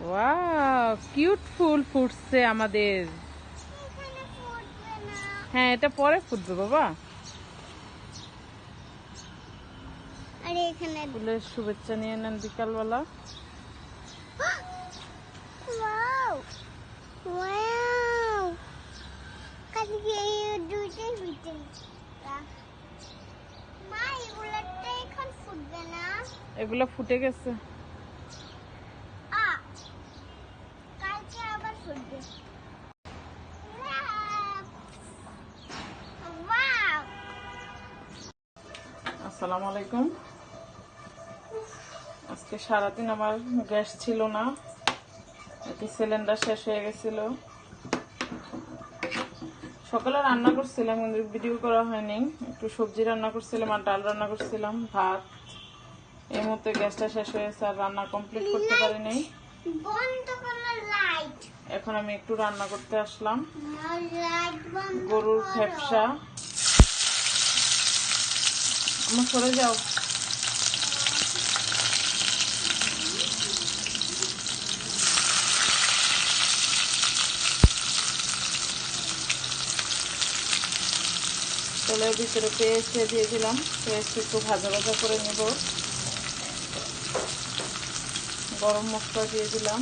Wow cute ফুল ফুটছে আমাদের। হ্যাঁ এটা পরে ফুটবে বাবা। আর এখানে ফুলের শুভেচ্ছা নিয়ে নেন বিকালবেলা। এগুলো ফুটে গেছে আ কালকে আবার ফুটবে ওয়াও আসসালামু আলাইকুম। আজকে সারাদিন আমার গ্যাস ছিল না একটি সিলিন্ডার শেষ হয়ে গেছিল। সকালে রান্না করছিলাম কিন্তু ভিডিও করা হয়নি। একটু সবজি রান্না করছিলাম আর ডাল রান্না করছিলাম ভাত। এই মুহূর্তে গ্যাসটা শেষ হয়েছে আর রান্না কমপ্লিট করতে পারিনি। এখন আমি একটু রান্না করতে আসলাম। গরুর। ফ্যাপসা। আমার সরে যাও। তেলের ভিতরে পেস্ট দিয়ে দিলাম পেস্ট একটু ভাজা ভাজা করে নেব। গরম মশলা দিয়ে দিলাম।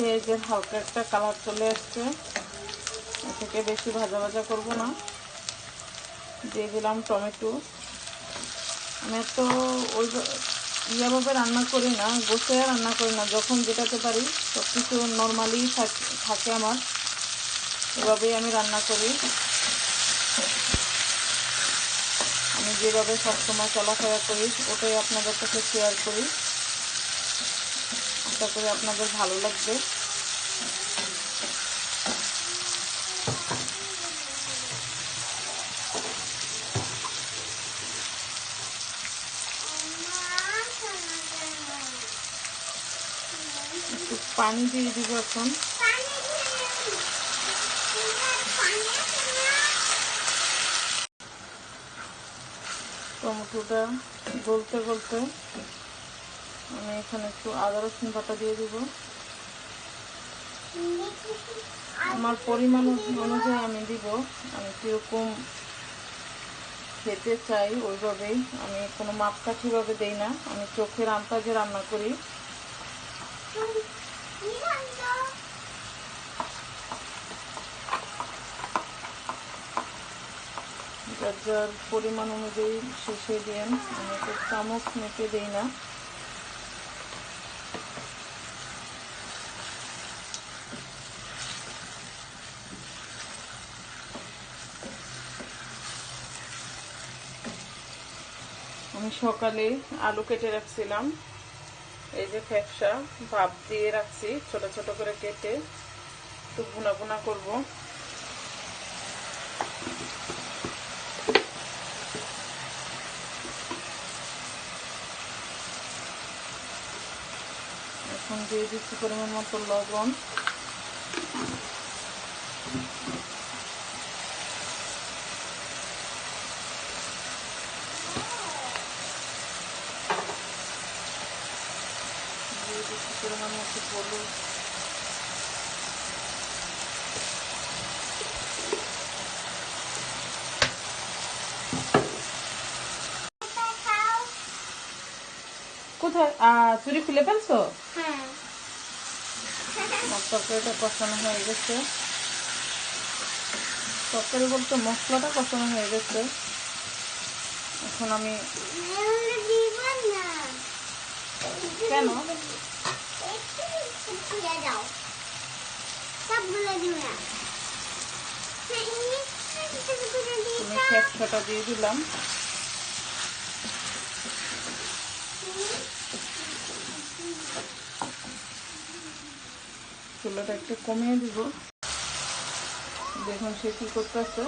পেঁয়াজের হালকা একটা কালার চলে আসছে। থেকে বেশি ভাজা ভাজা করব না। দিয়ে দিলাম টমেটো। আমি তো ওই ইয়াভাবে রান্না করি না বসে রান্না করি না, যখন যেটাতে পারি সব কিছু নর্মালি থাকে আমার। এভাবেই আমি রান্না করি। আমি যেভাবে সবসময় চলাফেরা করি, ওটাই আপনাদের কাছে শেয়ার করি। আশা করি আপনাদের ভালো লাগবে। পানি দিয়ে দিব এখন। টমেটোটা গলতে গলতে আমি এখানে একটু আদা রসুন বাটা দিয়ে দিব। আমার পরিমাণ অনুযায়ী আমি দিব। আমি কীরকম খেতে চাই ওইভাবেই। আমি কোনো মাপকাঠিভাবে দেই না। আমি চোখের আন্তাজে রান্না করি। যার যার পরিমাণ অনুযায়ী শেষে দেন আমি তো চামচ মেপে দিই না। আমি সকালে আলু কেটে রাখছিলাম। এই যে ফ্যাপসা, ভাপ দিয়ে রাখছি, ছোট ছোট করে কেটে একটু ভুনা ভুনা করব। এখন দিয়ে দিচ্ছি পরিমাণ মতো লবণ দিয়ে দিচ্ছি পরিমাণ মতো হলুদ কোথায় আহ, চুরি খুলে ফেলছো? হ্যাঁ। তরকারিটা কষানো হয়ে গেছে। তরকারি বলতে মশলাটা কষানো হয়ে গেছে। এখন আমি কেন? একটু খুলে দাও। সবগুলো দিব না হ্যাঁ, একটু একটু করে দিই তুমি ফ্যাপসাটা দিয়ে দিলাম চুলাটা একটু কমিয়ে দিব। দেখুন সে কি করতেছে।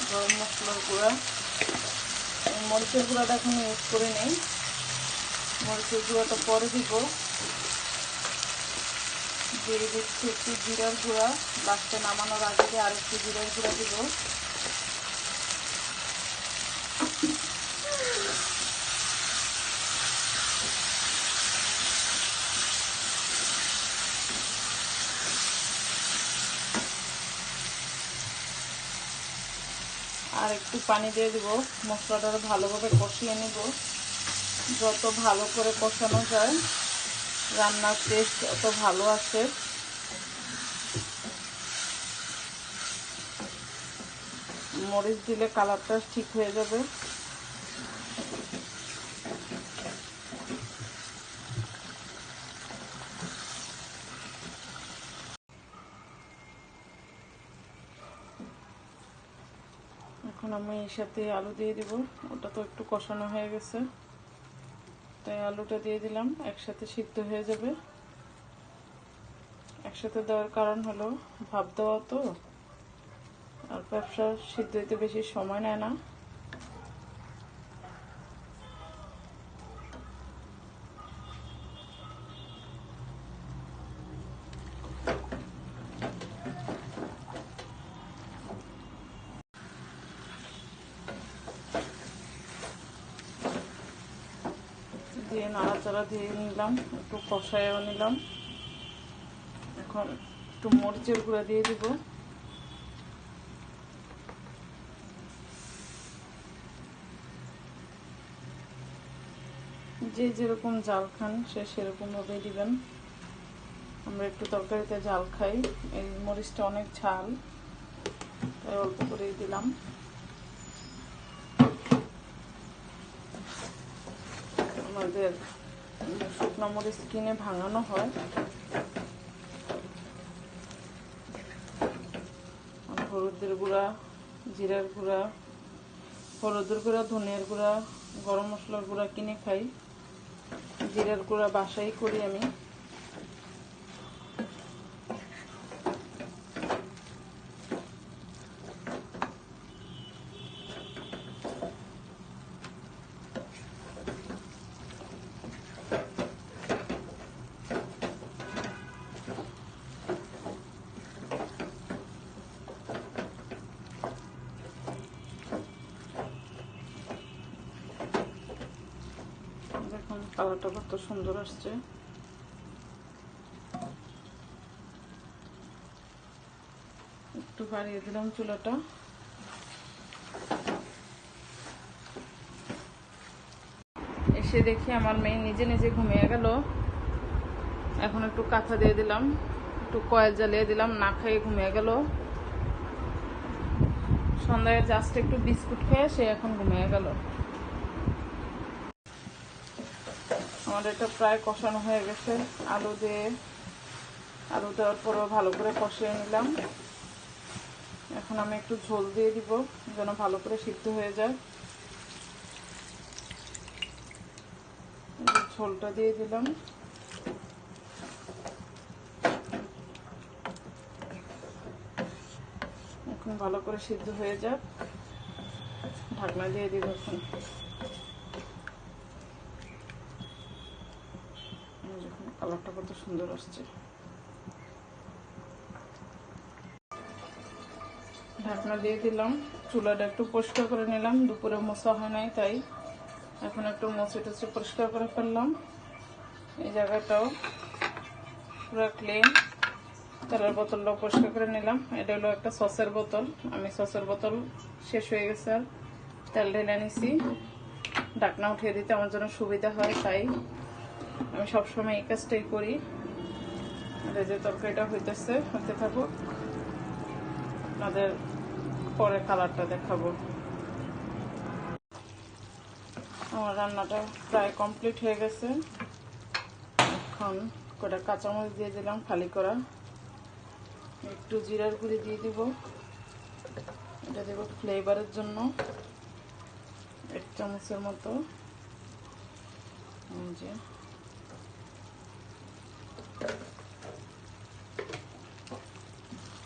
গরম মশলার গুঁড়া। মরিচের গুঁড়াটা এখন ইউজ করে নেই মরিচের গুঁড়াটা পরে দিব। দিয়ে দিচ্ছি একটু জিরার গুঁড়া। লাস্টে নামানোর আগে দিয়ে আরেকটু জিরার গুঁড়া দিব। আর একটু পানি দিয়ে দিব। মশলাটা ভালোভাবে কষিয়ে নেব। যত ভালো করে কষানো যায় রান্নার টেস্ট অত ভালো আসে মরিচ দিলে কালারটা ঠিক হয়ে যাবে। এখন আমি এর সাথে আলু দিয়ে দিব। ওটা তো একটু কষানো হয়ে গেছে। আলুটা দিয়ে দিলাম, একসাথে সিদ্ধ হয়ে যাবে। একসাথে দেওয়ার কারণ হলো ভাব দেওয়া তো, আর ব্যবসা সিদ্ধ হইতে বেশি সময় নেয় না দিয়ে নাড়াচাড়া দিয়ে নিলাম, একটু কষায়ও নিলাম। এখন একটু মরিচের গুঁড়া দিয়ে দিব। যে যেরকম জাল খান, সে সেরকম ভাবে দিবেন। আমরা একটু তরকারিতে জাল খাই। এই মরিচটা অনেক ঝাল, তাই অল্প করেই দিলাম। আমাদের শুকনো মরিচ কিনে ভাঙানো হয়। হলুদের গুঁড়া, জিরার গুঁড়া, হলুদের গুঁড়া, ধনিয়ার গুঁড়া, গরম মশলার গুঁড়া কিনে খাই। জিরার গুঁড়া বাসাই করি আমি। দেখুন কালারটা কত সুন্দর আসছে। একটু বাড়িয়ে দিলাম চুলাটা। এসে দেখি আমার মেয়ে নিজে নিজে ঘুমিয়ে গেল। এখন একটু কাঁথা দিয়ে দিলাম, একটু কয়েল জ্বালিয়ে দিলাম, না খেয়ে ঘুমিয়ে গেল। সন্ধ্যায় জাস্ট একটু বিস্কুট খেয়ে সে এখন ঘুমিয়ে গেল। আমার এটা প্রায় কষানো হয়ে গেছে। আলু দিয়ে আলু দেওয়ার পরেও ভালো করে কষিয়ে নিলাম। এখন আমি একটু ঝোল দিয়ে দিব যেন ভালো করে সিদ্ধ হয়ে যায়। ঝোলটা দিয়ে দিলাম। এখন ভালো করে সিদ্ধ হয়ে যাক। ঢাকনা দিয়ে দিব দেখুন কালারটা কত সুন্দর আসছে। ঢাকনা দিয়ে দিলাম, চুলাটা একটু পরিষ্কার করে নিলাম, দুপুরে মশা হয় নাই তাই। এখন একটু মশে টসে পরিষ্কার করে ফেললাম। এই জায়গাটাও পুরো ক্লিন তেলের বোতলটাও পরিষ্কার করে নিলাম। এটা হলো একটা সসের বোতল। আমি সসের বোতল শেষ হয়ে গেছে আর তেল ঢেলে নিছি। ঢাকনা উঠিয়ে দিতে আমার জন্য সুবিধা হয়, তাই আমি সবসময় এই কাজটাই করি। যে তরকারিটা হইতেছে হতে থাকুক। আপনাদের পরে কালারটা দেখাবো। আমার রান্নাটা প্রায় কমপ্লিট হয়ে গেছে। এখন কটা কাঁচামরিচ দিয়ে দিলাম খালি করা। একটু জিরার গুঁড়ি দিয়ে দিব। এটা দেব ফ্লেভারের জন্য। এক চামচের মতো। যে।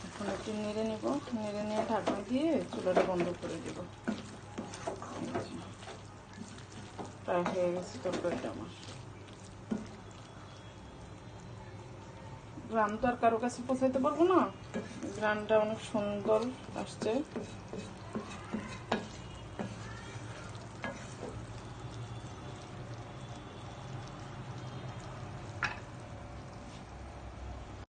এখন একটু নেড়ে নিব। নেড়ে নিয়ে ঢাকনা দিয়ে চুলাটা বন্ধ করে দিব। প্রায় হয়ে গেছে তরকারিটা আমার। গ্রাম তো আর কারও কাছে পৌঁছাইতে পারব না। গ্রামটা অনেক সুন্দর আসছে।